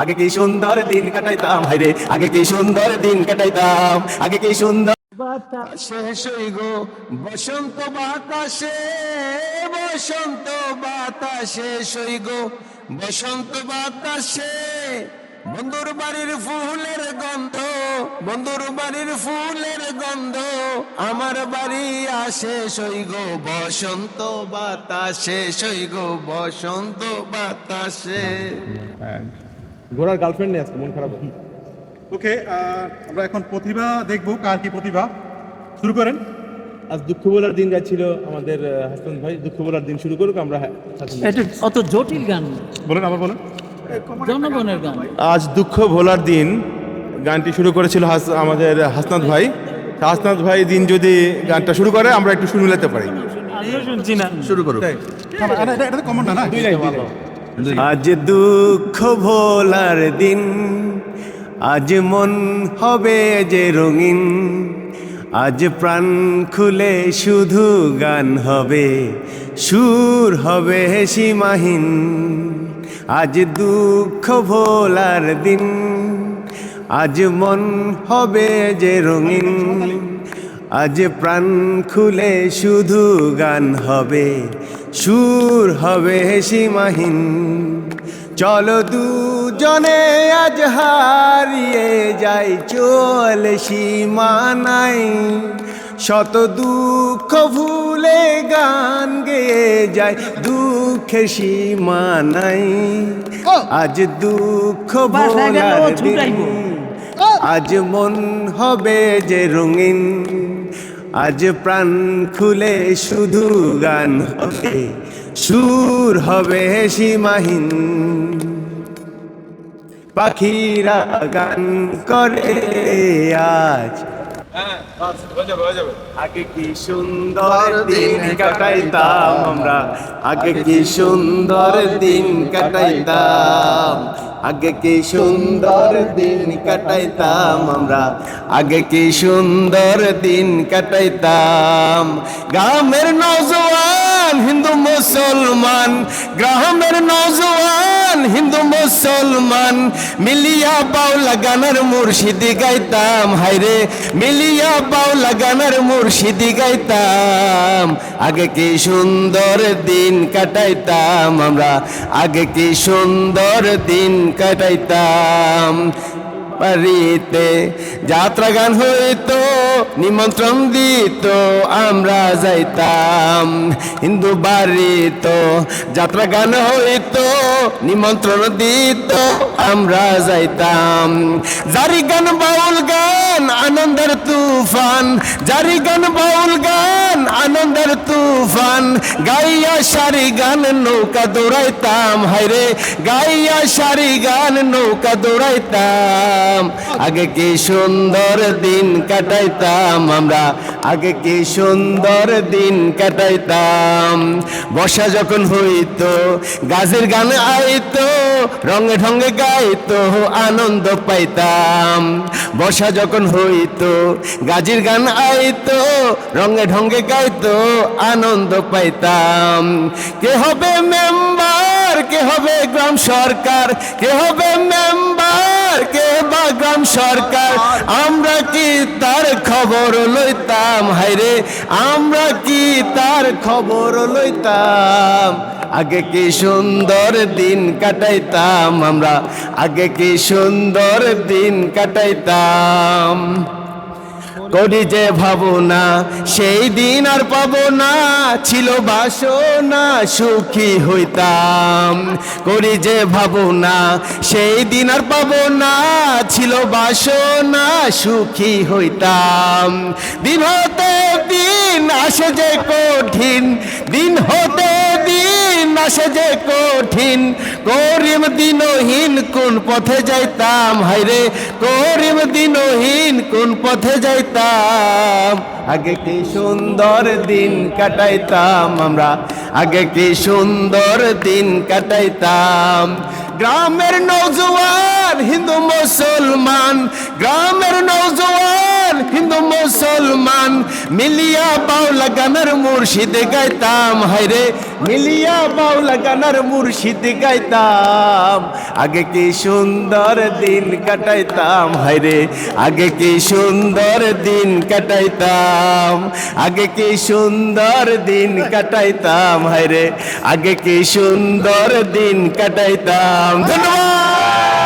আগে কি সুন্দর দিন কাটাইতাম? হাইরে আগে কি সুন্দর দিন কাটাইতাম? আগে কি সুন্দর গো, বসন্ত বাতাসে বসন্ত বাতাসে গো, বসন্ত বাতাসে, বন্ধুর বাড়ির ফুলের গন্ধ। বন্ধুর বাড়ির ফুলের গন্ধ আমার বাড়ি আসে সই গো বসন্ত বাতাসে সই গো বসন্ত বাতাসে। ঘোড়ার গার্লফ্রেন্ড নেই আজকে মন খারাপ। ওকে আমরা এখন প্রতিভা দেখব কার কি প্রতিভা? শুরু করেন। আজ দুঃখ বলার দিন যাচ্ছিল আমাদের হাসান ভাই। দুঃখ বলার দিন শুরু করুক আমরা হ্যাঁ, এটা অত জটিল গান। বলেন আবার বলেন। জনগণের গান। আজ দুঃখ ভোলার দিন গানটি শুরু করেছিল হাস- আমাদের হাসনাত ভাই। তা হাসনাত ভাই দিন যদি গানটা শুরু করে আমরা একটু শুনে নিতে পারি। না। আজ দুঃখ ভোলার দিন আজ মন হবে যে রঙিন আজ প্রাণ খুলে শুধু গান হবে সুর হবে সীমাহীন। আজ দুঃখ ভোলার দিন আজ মন হবে যে রঙিন আজ প্রাণ খুলে শুধু গান হবে সুর হবে সীমাহীন। চলো দুজনে আজ হারিয়ে যাই চল সীমানাই শত দুঃখ ভুলে গান গেয়ে যায় দুঃখের সীমা নাই আজ দুঃখ গেল, ভোলার দিন। আজ মন হবে যে রঙিন, আজ প্রাণ খুলে শুধু গান হবে, সুর হবে সীমাহীন। পাখিরা গান করে আজ। আগে কি সুন্দর দিন কাটাইতাম আমরা, আগে কি সুন্দর দিন কাটাইতাম। আগে কি সুন্দর দিন কাটাইতাম আমরা? আগে কি সুন্দর দিন কাটাইতাম? গ্রামের নজওয়ান হিন্দু মুসলমান, গ্রামের নজওয়ান হিন্দু মুসলমান, মিলিয়া বাউলা গানের মুর্শিদি গাইতাম হাইরে মিলিয়া বাউলা গানের মুর্শিদি গাইতাম। আগে কি সুন্দর দিন কাটাইতাম আমরা, আগে কি সুন্দর দিন কাটাইতাম। বাড়িতে। যাত্রা গান হইতো, নিমন্ত্রণ দিত, আমরা যাইতাম হিন্দু বাড়িতো। যাত্রা গান হইতো, নিমন্ত্রণ দিত, আমরা যাইতাম। জারি গান, বাউল গান, আনন্দের তুফান। জারি গান, বাউল গান আনন্দের তুফান। গাইয়া সারি গান, নৌকা দৌড়াইতাম। হাইরে গাইয়া সারি গান, নৌকা দৌড়াইতাম। আগে কি সুন্দর দিন কাটাইতাম আমরা? আগে কি সুন্দর দিন কাটাইতাম? বর্ষা যখন হইতো গাছের গান আইতো। রঙে ঢঙ্গে গাইতো, আনন্দ পাইতাম। বর্ষা যখন হইতো, গাজির গান আইতো, রঙে ঢঙ্গে গাইতো, আনন্দ পাইতাম। কে হবে মেম্বার, কে হবে গ্রাম সরকার? কে হবে মেম্বার, কে বা গ্রাম সরকার? আমরা কি তার খবর লইতাম? হাইরে আমরা কি তার খবর লইতাম? আগে কি সুন্দর দিন কাটাইতাম আমরা? আগে কি সুন্দর দিন কাটাইতাম? করি যে ভাবনা, সেই দিন আর পাবো না ছিল বাসনা, সুখী হইতাম। করি যে ভাবনা, সেই দিন আর পাবো না ছিল বাসনা, সুখী হইতাম। দিন দিন আসে যে কঠিন, দিন হতে দিন আসে যে কঠিন। করিম দিনহীন কোন পথে যাইতাম? হাইরে করিম দিনহীন কোন পথে যাইতাম? আগে কি সুন্দর দিন কাটাইতাম আমরা? আগে কি সুন্দর দিন কাটাইতাম? গ্রামের নৌজওয়ান হিন্দু মুসলমান গ্রামের নৌজওয়ান হিন্দু মুসলমান মিলিয়া বাউলা গানের মুর্শিদ গাইতাম হায়রে মিলিয়া বাউলা গানের মুর্শিদ গাইতাম, আগে কি সুন্দর দিন কাটাইতাম হায়রে আগে কি সুন্দর দিন কাটাইতাম, আগে কি সুন্দর দিন কাটাইতাম হায়রে আগে কি সুন্দর দিন কাটাইতাম। ধন্যবাদ!